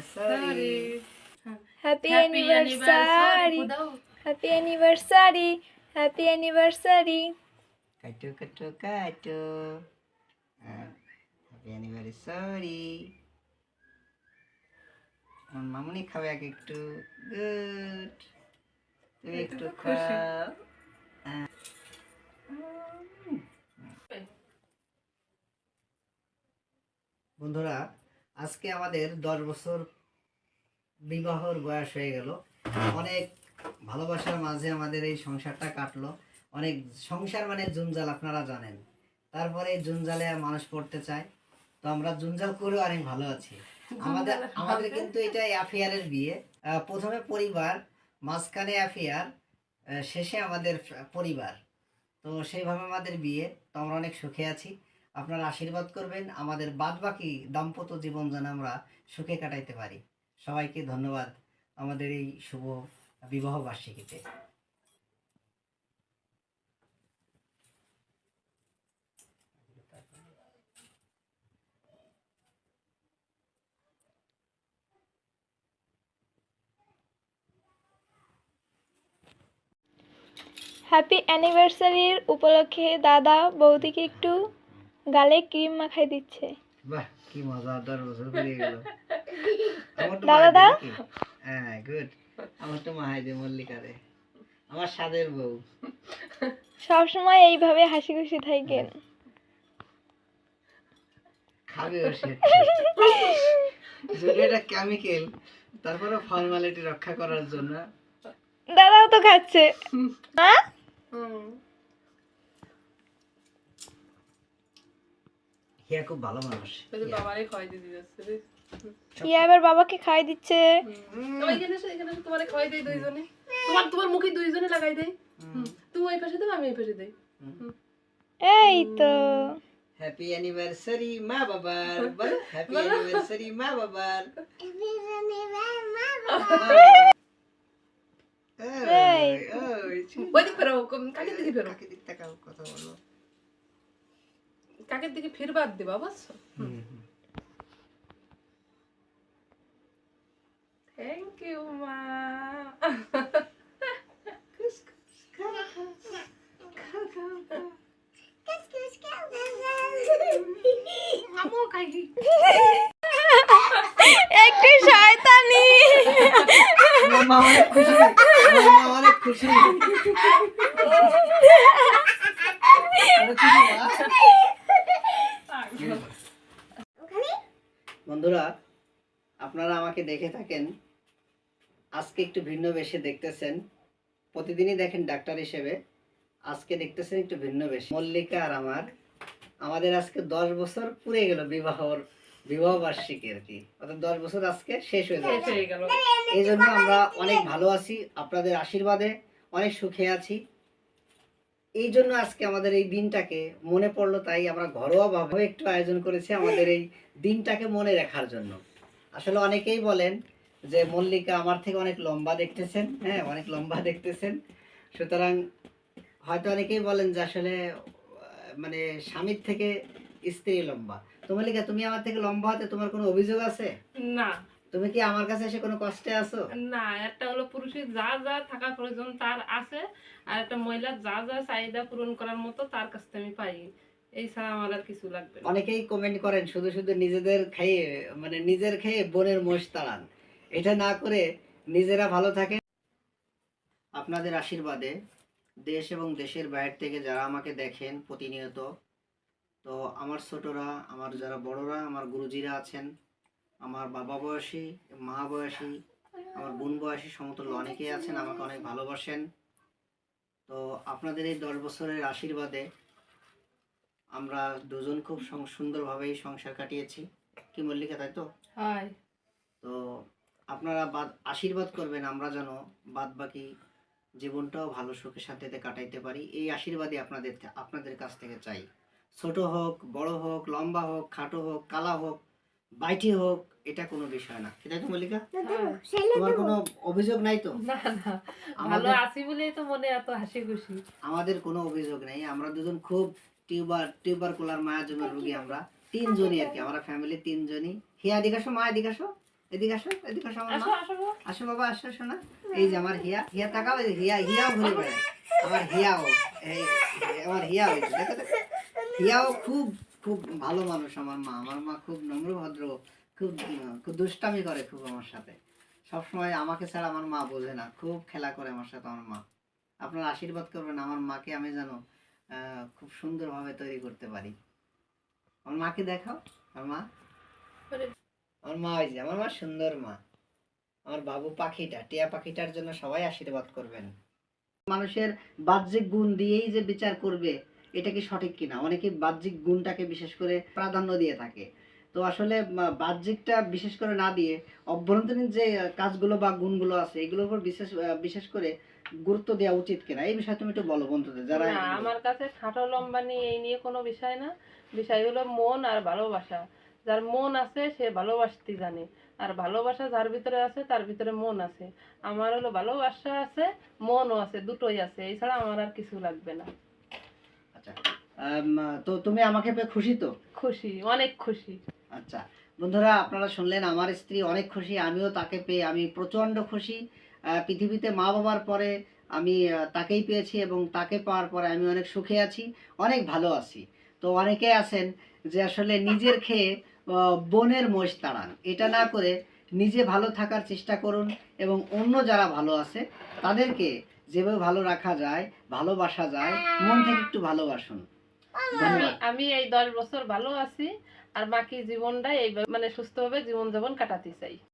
Anniversary happy Happy anniversary. Happy anniversary happy anniversary কাটো কাটো কাটো হ্যাপি অ্যানিভার্সারি আমার মামুনি খাবে এক একটু গুড তুমি একটু খাও। বন্ধুরা আজকে আমাদের দশ বছর বিবাহর বয়স হয়ে গেল। অনেক ভালোবাসার মাঝে আমাদের এই সংসারটা কাটলো। অনেক সংসার মানে জঞ্জাল আপনারা জানেন। তারপরে এই জঞ্জালে মানুষ পড়তে চায়। তো আমরা জঞ্জাল করেও অনেক ভালো আছি। আমাদের আমাদের কিন্তু এটা অ্যাফেয়ারের বিয়ে। প্রথমে পরিবার মাঝখানে অ্যাফেয়ার শেষে আমাদের পরিবার। তো সেইভাবে আমাদের বিয়ে। তো আমরা অনেক সুখে আছি। আপনারা আশীর্বাদ করবেন, আমাদের বাদবাকি দাম্পত্য জীবন যেন আমরা সুখে কাটাইতে পারি। সবাইকে ধন্যবাদ আমাদের এই শুভ বিবাহ বার্ষিকীতে। হ্যাপি অ্যানিভার্সারির উপলক্ষে দাদা, বৌদিকে একটু গালে ক্রিম মাখাই দিচ্ছে। বাহ কি মজা দশ বছর পেরিয়ে গেল। আমার তো দাদা মাহাই দা? দে হ্যাঁ গুড আমার তো মাহাই দে মল্লিকারে। আমার সাদের বউ। সব সময় এইভাবে হাসি খুশি থাকেন। খাবে ও সে। যদি এটা কেমিক্যাল তারপরে ফর্মালিটি রক্ষা করার জন্য। দাদাও তো খাচ্ছে। হ্যাঁ হুম। হিয়া খুব ভালো মানুষ হিয়া। বাবারই খাওয়াই দিতে যাচ্ছে রে। ইয়া এবার বাবাকে খাই দিচ্ছে এখানে এসে তোমারে খাওয়াই দেয় দুইজনে তোমার তোমার মুখে দুইজনে লাগাই দেয় হুম। তুমি ওই পাশে দেবো আমি ওই পাশে দেই এই তো হ্যাপি অ্যানিভার্সারি মা বাবার বল হ্যাপি অ্যানিভার্সারি মা বাবার এই। ওই, ওই, চুপ। ওই দিক ফেরো কম- কাকের দিকে ফেরো কাকে দিক তাকাও, কথা বলো কাকের দিকে ফিরবার দেবা বুঝছ? হুম, হুম। থ্যাংক ইউ মা। একটু শয়তানি। আমার মা অনেক খুশি। আমার মা অনেক খুশি অনেক খুশি মা। বন্ধুরা আপনারা আমাকে দেখে থাকেন আজকে একটু ভিন্ন বেশে দেখতেছেন। প্রতিদিনই দেখেন ডাক্তার হিসেবে আজকে দেখতেছেন একটু ভিন্ন বেশে। মল্লিকা আর আমার আমাদের আজকে দশ বছর পুরে গেল বিবাহর বিবাহ বার্ষিকী আর কি। অর্থাৎ দশ বছর আজকে শেষ হয়ে যাচ্ছে। গেল। এই জন্য আমরা অনেক ভালো আছি আপনাদের আশীর্বাদে অনেক সুখে আছি। এই জন্য আজকে আমাদের এই দিনটাকে মনে পড়ল, তাই আমরা ঘরোয়া ভাবে একটু আয়োজন করেছি আমাদের এই দিনটাকে মনে রাখার জন্য। আসলে অনেকেই বলেন যে, মল্লিকা আমার থেকে অনেক লম্বা দেখতেছেন হ্যাঁ অনেক লম্বা দেখতেছেন। সুতরাং হয়তো অনেকেই বলেন যে, আসলে মানে স্বামীর থেকে স্ত্রী লম্বা। তো মল্লিকা, তুমি আমার থেকে লম্বা হতে তোমার কোনো অভিযোগ আছে? না। তুমি কি আমার কাছে এসে কোনো কষ্টে আছো? না একটা হলো পুরুষের যা যা থাকা প্রয়োজন তার আছে আর একটা মহিলার যা যা চাহিদা পূরণ করার মতো তার কাছ থেকে আমি পাই। এই ছাড়া আমার আর কিছু লাগবে অনেকেই কমেন্ট করেন শুধু শুধু নিজেদের খেয়ে মানে নিজের খেয়ে বোনের মোষ তাড়ান। এটা না করে নিজেরা ভালো থাকে আপনাদের আশীর্বাদে দেশ এবং দেশের বাইরে থেকে যারা আমাকে দেখেন প্রতিনিয়ত তো আমার ছোটরা আমার যারা বড়রা আমার গুরুজিরা আছেন আমার বাবা বয়সী মা বয়সী আমার বোন বয়সী সমতুল্য অনেকেই আছেন আমাকে অনেক ভালোবাসেন। তো আপনাদের এই দশ বছরের আশীর্বাদে আমরা দুজন খুব সুন্দরভাবেই সংসার কাটিয়েছি। কি মল্লিকা তাই তো? তো আপনারা বাদ আশীর্বাদ করবেন আমরা যেন বাদ বাকি জীবনটাও ভালো সুখের শান্তিতে কাটাইতে পারি। এই আশীর্বাদই আপনাদের আপনাদের কাছ থেকে চাই। ছোট হোক বড় হোক লম্বা হোক খাটো হোক কালা হোক বাইটি হোক এটা কোনো বিষয় না। তাই তো মল্লিকা। তোমার কোনো অভিযোগ নাই তো? না না। ভালো আছি বলেই তো মনে এত হাসি খুশি আমাদের কোনো অভিযোগ নেই। আমরা দুজন খুব টিউবার টিউবার কুলার রোগী আমরা। তিনজনই আর কি। আমরা ফ্যামিলি তিনজনই। হিয়া দিকাশো মায়া দিকাশো এদিকে আসো। এদিকে আসো আমার আসো মা। আসো বাবা। আসো আসো আসো না। এই যে আমার হিয়া। হিয়া তাকাও হিয়া হিয়াও ঘুরে বেড়ায়। আমার হিয়াও। এই আমার হিয়া হয়েছে দেখো হিয়াও খুব খুব ভালো মানুষ আমার মা। আমার মা খুব নম্র ভদ্র খুব দুষ্টামি করে খুব আমার সাথে। সবসময় আমাকে ছাড়া আমার মা বোঝে না। খুব খেলা করে আমার সাথে আমার মা। আপনারা আশীর্বাদ করবেন আমার মাকে আমি যেন খুব সুন্দরভাবে তৈরি করতে পারি। আমার মাকে দেখাও। আমার মা? আমার মা ওই যে আমার মা সুন্দর মা। আমার বাবু পাখিটা টিয়া পাখিটার জন্য সবাই আশীর্বাদ করবেন। মানুষের বাহ্যিক গুণ দিয়েই যে বিচার করবে এটা কি সঠিক কিনা? অনেকে বাহ্যিক গুণটাকে বিশেষ করে প্রাধান্য দিয়ে থাকে। তো আসলে বাহ্যিকটা বিশেষ করে না দিয়ে অভ্যন্তরীণ যে কাজগুলো বা গুণগুলো আছে এগুলোর উপর বিশেষ বিশেষ করে গুরুত্ব দেওয়া উচিত কিনা? এই বিষয়ে তুমি একটু বলো বন্ধুদের যারা আমার কাছে খাটো লম্বা নিয়ে এই নিয়ে কোনো বিষয় না। বিষয় হলো মন আর ভালোবাসা। যার মন আছে সে ভালোবাসতে জানে। আর ভালোবাসা যার ভিতরে আছে তার ভিতরে মন আছে। আমার হলো ভালোবাসা আছে মনও আছে দুটোই আছে। এছাড়া আমার আর কিছু লাগবে না। আচ্ছা তো তুমি আমাকে পেয়ে খুশি তো? খুশি অনেক খুশি। আচ্ছা বন্ধুরা আপনারা শুনলেন, আমার স্ত্রী অনেক খুশি, আমিও তাকে পেয়ে আমি প্রচণ্ড খুশি। পৃথিবীতে মা বাবার পরে আমি তাকেই পেয়েছি এবং তাকে পাওয়ার পরে আমি অনেক সুখে আছি, অনেক ভালো আছি। তো অনেকে আছেন যে আসলে নিজের খেয়ে বনের মোষ তাড়ান। এটা না করে নিজে ভালো থাকার চেষ্টা করুন এবং অন্য যারা ভালো আছে, তাদেরকে যেভাবে ভালো রাখা যায়, ভালোবাসা যায়, মন থেকে একটু ভালোবাসুন। আমি আমি এই দশ বছর ভালো আছি, আর বাকি জীবনটা এইভাবে মানে সুস্থভাবে জীবন যাপন কাটাতে চাই।